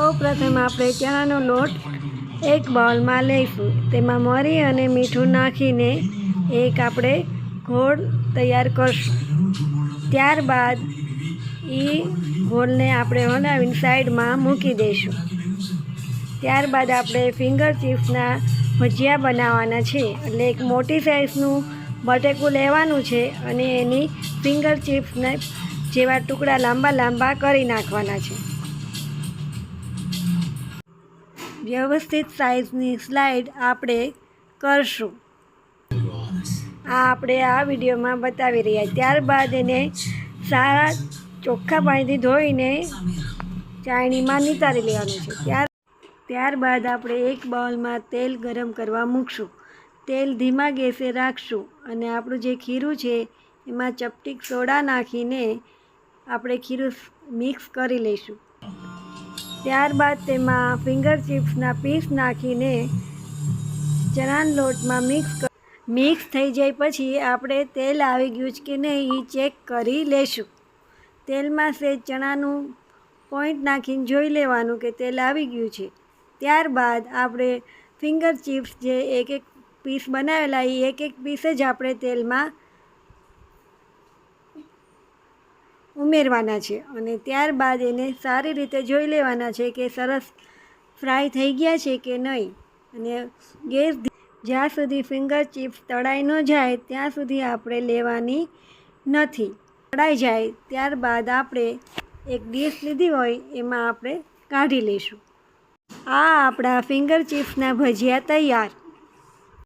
સૌ પ્રથમ આપણે ચણાનો લોટ એક બાઉલમાં લઈશું. તેમાં મરી અને મીઠું નાખીને એક આપણે ઘોળ તૈયાર કરશું. ત્યારબાદ એ ઘોળને આપણે હલાવીને સાઈડમાં મૂકી દઈશું. ત્યારબાદ આપણે ફિંગર ચિપ્સના ભજીયા બનાવવાના છે. એટલે એક મોટી સાઇઝનું બટેકું લેવાનું છે અને એની ફિંગર ચિપ્સને જેવા ટુકડા લાંબા લાંબા કરી નાખવાના છે. વ્યવસ્થિત સાઇઝની સ્લાઇડ આપણે કરશું. આ આપણે આ વિડીયોમાં બતાવી રહ્યા ત્યારબાદ એને સારા ચોખ્ખા પાણીથી ધોઈને ચાયણીમાં નિતારી લેવાનું છે. ત્યાર ત્યારબાદ આપણે એક બાઉલમાં તેલ ગરમ કરવા મૂકશું. તેલ ધીમા ગેસે રાખશું અને આપણું જે ખીરું છે, એમાં ચપટીક સોડા નાખીને આપણે ખીરું મિક્સ કરી લઈશું. ત્યારબાદ તેમાં ફિંગર ચિપ્સના પીસ નાખીને ચણાના લોટમાં મિક્સ મિક્સ થઈ જાય પછી આપણે તેલ આવી ગયું છે કે નહીં એ ચેક કરી લેશું. તેલમાં સે ચણાનું પોઈન્ટ નાખીને જોઈ લેવાનું કે તેલ આવી ગયું છે. ત્યારબાદ આપણે ફિંગર ચિપ્સ જે એક એક પીસ બનાવેલા, એ એક એક પીસ જ આપણે તેલમાં ઉમેરવાના છે અને ત્યારબાદ એને સારી રીતે જોઈ લેવાના છે કે સરસ ફ્રાય થઈ ગયા છે કે નહીં. અને ગેસ જ્યાં સુધી ફિંગર ચિપ્સ તળાઈ ન જાય, ત્યાં સુધી આપણે લેવાની નથી. તળાઈ જાય ત્યારબાદ આપણે એક ડીશ લીધી હોય, એમાં આપણે કાઢી લઈશું. આ આપણા ફિંગર ચિપ્સના ભજીયા તૈયાર.